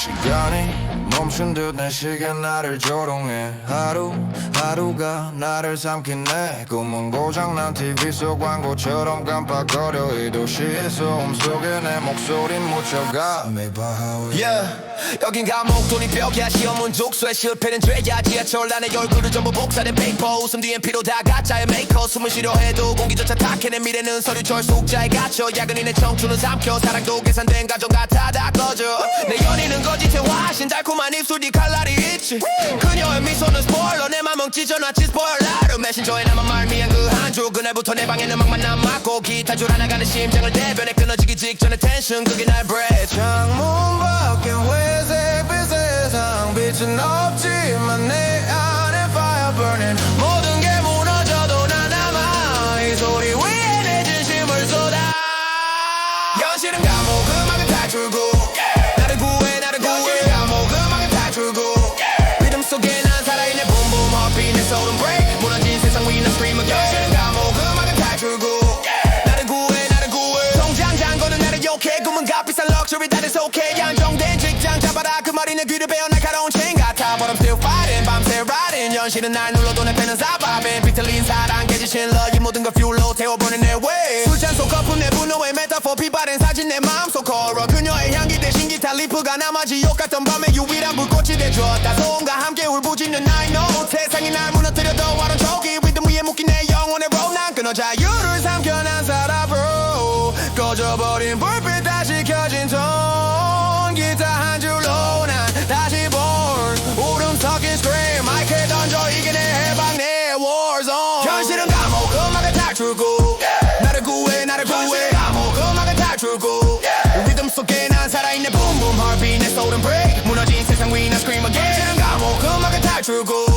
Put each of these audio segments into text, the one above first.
She got it. 멈춘 듯 내 시계 나를 조롱해. 하루 하루가 나를 삼키네. 꿈은 고장난 TV 속 광고처럼 깜빡거려. 이 도시의 소음 속에 내 목소린 묻혀가. 여긴 감옥 돈이 벽이야. 시험은 족쇄 실패는 죄야 지하철 안에 얼굴을 전부 복사된 페이퍼 웃음 뒤엔 피로 다 가짜의 메이커 숨을 쉬려 해도 공기조차 탁해 내 미래는 서류철 속자에 갇혀. 야근이 내 청춘을 삼켜. 사랑도 계산된 가정 같아 다 꺼져. 내 연인은 거짓 의 화신 달콤한 입술이 칼날이 있지. 그녀의 미소는 스포일러. 내 맘은 찢어놨지 스포일러. 메신저에 남은 말미안 그한줄 그날부터 내 방에는 음악만 남았고 기타 줄 하나 가는 심장을 대변해 끊어지기 직전의 텐션. 그게 날 브레이크 창문 밖엔 회색 빛 세상 빛은 없지만 내 안 okay 안정된 직장 잡아라. 그내 귀를 베어 날카로운 체인 같아. But I'm still fighting 밤새 riding. 현실은 날 눌러도 내 펜은 사바빈 비틀린 사랑 깨지신 love 이 모든 걸 fuel로 태워버린 내 way. 술잔 속 거품 내 분노의 메타포 비바른 사진 내 마음속 걸어. 그녀의 향기 대신 기타 리프가 남아 지옥 같던 밤에 유일한 불꽃이 돼줬다. 소음과 함께 울부짖는 I know. 세상이 날 무너뜨려도 와른 저기 리듬 위에 묶인 내 영혼의 road 난 끊어 자유를 삼켜 난 살아 bro 꺼져버린 불빛 다시 켜진 난 다시 born 울음 섞인 scream. 마이크에 던져 이게 내 해방 내 warzone 현실은 감옥. 음악의 탈출구 나를 구해 나를 구해. 감옥. 음악의 탈출구 리듬 속에 난 살아있네 boom boom heartbeat 내 soul은 break 무너진 세상 위나 scream again. 현실은 감옥. 음악의 탈출구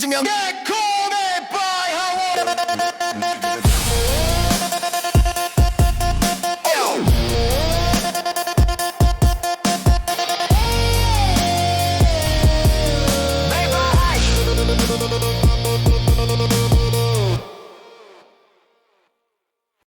해주면 내 꿈에 빠이하워